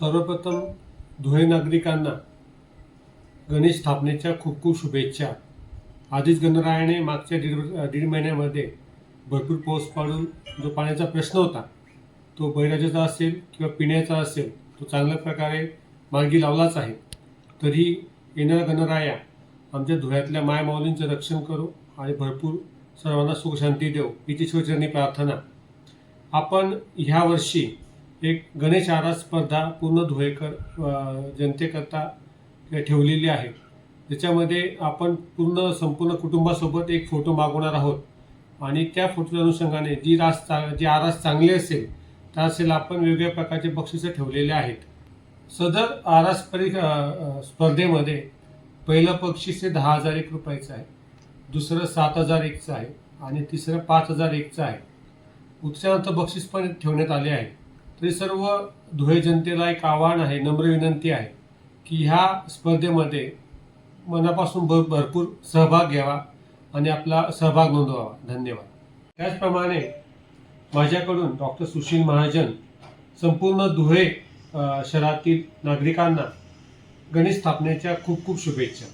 सर्वप्रथम धुळे नागरिकांना गणेश स्थापनेच्या खूप खूप शुभेच्छा. आधीच गणरायाने मागच्या दीड दीड महिन्यामध्ये भरपूर पाऊस पाडून जो पाण्याचा प्रश्न होता तो बैराजाचा असेल किंवा पिण्याचा असेल तो चांगल्या प्रकारे मार्गी लावलाच आहे. तरी येणारा गणराया आमच्या धुळ्यातल्या मायमाऊलींचं रक्षण करू आणि भरपूर सर्वांना सुखशांती देऊ हिची शिवचरणी प्रार्थना. आपण ह्या वर्षी एक गणेश आराध स्पर्धा पूर्ण धुळेकर जनतेकरता ठेवलेली आहे. त्याच्यामध्ये आपण पूर्ण संपूर्ण कुटुंबासोबत एक फोटो मागवणार आहोत. आणि त्या फोटोच्या अनुषंगाने जी रास चा जी आरास चांगली असेल त्या असेल आपण वेगवेगळ्या प्रकारचे बक्षिसं ठेवलेले आहेत. सदर आरास परी स्पर्धेमध्ये पहिलं बक्षीस हे दहा हजार एक रुपयाचं आहे. दुसरं सात हजार एकचं आहे. आणि तिसरं पाच हजार एकचं आहे. उत्साहार्थ बक्षीस पण ठेवण्यात आले आहे. तरी सर्व धुळे जनतेला एक आव्हान आहे नम्र विनंती आहे की ह्या स्पर्धेमध्ये मनापासून भर भरपूर सहभाग घ्यावा आणि आपला सहभाग नोंदवावा. धन्यवाद. त्याचप्रमाणे माझ्याकडून डॉक्टर सुशील महाजन संपूर्ण धुळे शहरातील नागरिकांना गणेश स्थापनेच्या खूप खूप शुभेच्छा.